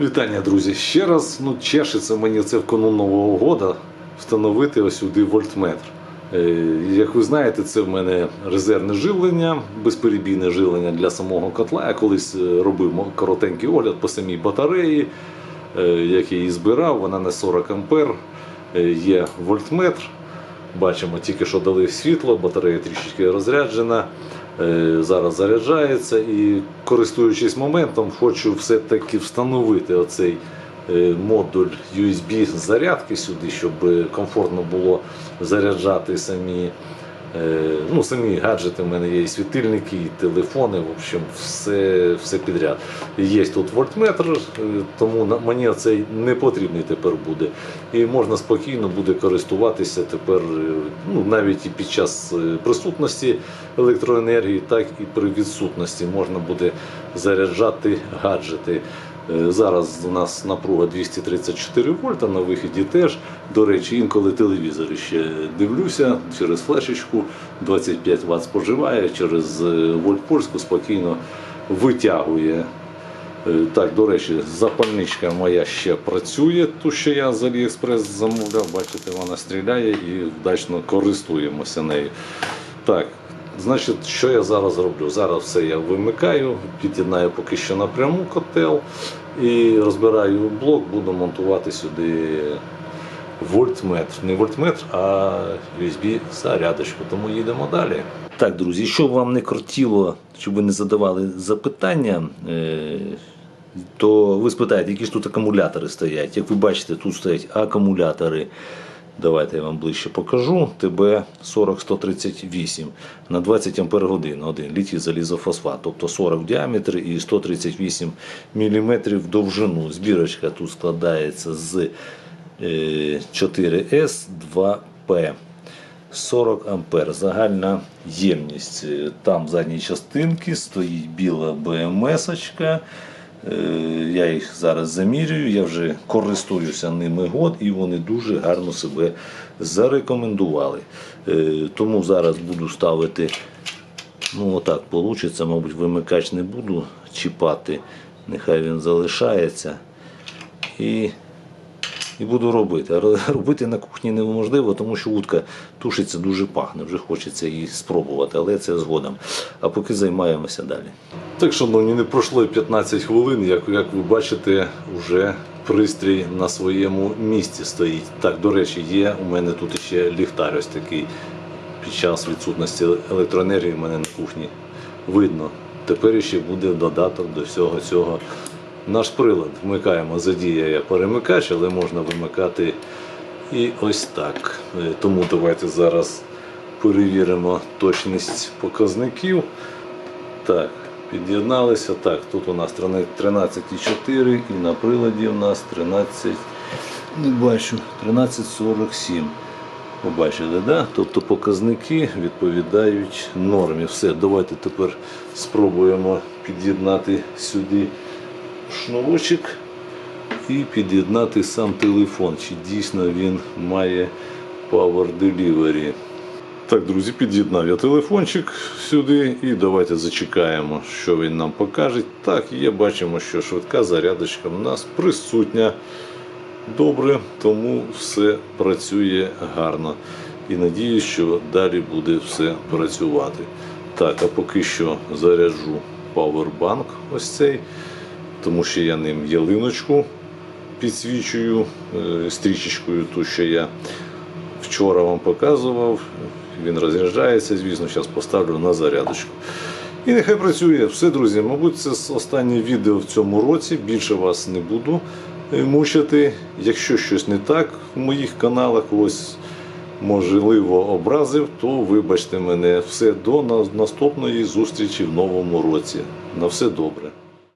Вітання, друзі. Ще раз ну, чешеться мені це в канун Нового года встановити ось сюди вольтметр. Е, Як ви знаєте, це в мене резервне живлення, безперебійне живлення для самого котла. Я колись е, робив коротенький огляд по самій батареї, е, як я її збирав, вона на 40 ампер. Е, Є вольтметр. Бачимо, тільки що дали світло, батарея трішечки розряджена. Е, Зараз заряджається і користуючись моментом, хочу все-таки встановити оцей е, модуль USB зарядки сюди, щоб комфортно було заряджати самі, ну, самі гаджети. У мене є і світильники, і телефони, в общем, все, все підряд. Є тут вольтметр, е, тому мені цей не потрібний тепер буде. І можна спокійно буде користуватися тепер е, ну, навіть і під час е, присутності електроенергії, так і при відсутності можна буде заряджати гаджети. Е, Зараз у нас напруга 234 вольта на вихіді теж. До речі, інколи телевізори ще дивлюся через флешечку, 25 Вт споживає, через е, вольт польську спокійно витягує. Е, Так, до речі, запальничка моя ще працює, ту, що я з Aliexpress замовляв. Бачите, вона стріляє і вдачно користуємося нею. Так, значить, що я зараз роблю? Зараз все я вимикаю, під'єднаю поки що напряму котел і розбираю блок, буду монтувати сюди вольтметр. Не вольтметр, а USB зарядочку. Тому їдемо далі. Так, друзі, щоб вам не кортіло, щоб ви не задавали запитання, е, то ви спитаєте, які ж тут акумулятори стоять. Як ви бачите, тут стоять акумулятори. Давайте я вам ближче покажу. ТБ 40138 на 20 Ампер годин. Один літій залізофосфат, тобто 40 в діаметрі і 138 мм в довжину. Збірочка тут складається з е, 4С 2П. 40 ампер. Загальна ємність. Е, Там в задній частинці стоїть біла БМС-очка. Е, Я їх зараз замірюю, я вже користуюся ними год і вони дуже гарно себе зарекомендували. Е, Тому зараз буду ставити, ну отак вийде, мабуть, вимикач не буду чіпати, нехай він залишається. І і буду робити. Але робити на кухні неможливо, тому що утка тушиться дуже пахне, вже хочеться її спробувати, але це згодом. А поки займаємося далі. Так, шановні, не пройшло 15 хвилин, як, як ви бачите, вже пристрій на своєму місці стоїть. Так, до речі, є у мене тут ще ліхтар ось такий. Під час відсутності електроенергії в мене на кухні видно. Тепер ще буде додаток до всього цього. Наш прилад вмикаємо, задіяє перемикач, але можна вимикати і ось так. Е, Тому давайте зараз перевіримо точність показників. Так, під'єдналися. Так, тут у нас 13,4 і на приладі у нас 13, не бачу, 13,47. Побачили, да? Тобто показники відповідають нормі. Все, давайте тепер спробуємо під'єднати сюди шнурочок і під'єднати сам телефон. Чи дійсно він має Power Delivery. Так, друзі, під'єднав я телефончик сюди і давайте зачекаємо, що він нам покаже. Так, є, бачимо, що швидка зарядочка в нас присутня. Добре, тому все працює гарно. І надіюсь, що далі буде все працювати. Так, а поки що заряджу павербанк ось цей, тому що я ним ялиночку підсвічую е, стрічечкою, ту, що я вчора вам показував. Він розряджається, звісно, зараз поставлю на зарядочку. І нехай працює. Все, друзі, мабуть, це останнє відео в цьому році. Більше вас не буду е, мучити. Якщо щось не так в моїх каналах, ось можливо образив, то вибачте мене. Все до наступної зустрічі в новому році. На все добре.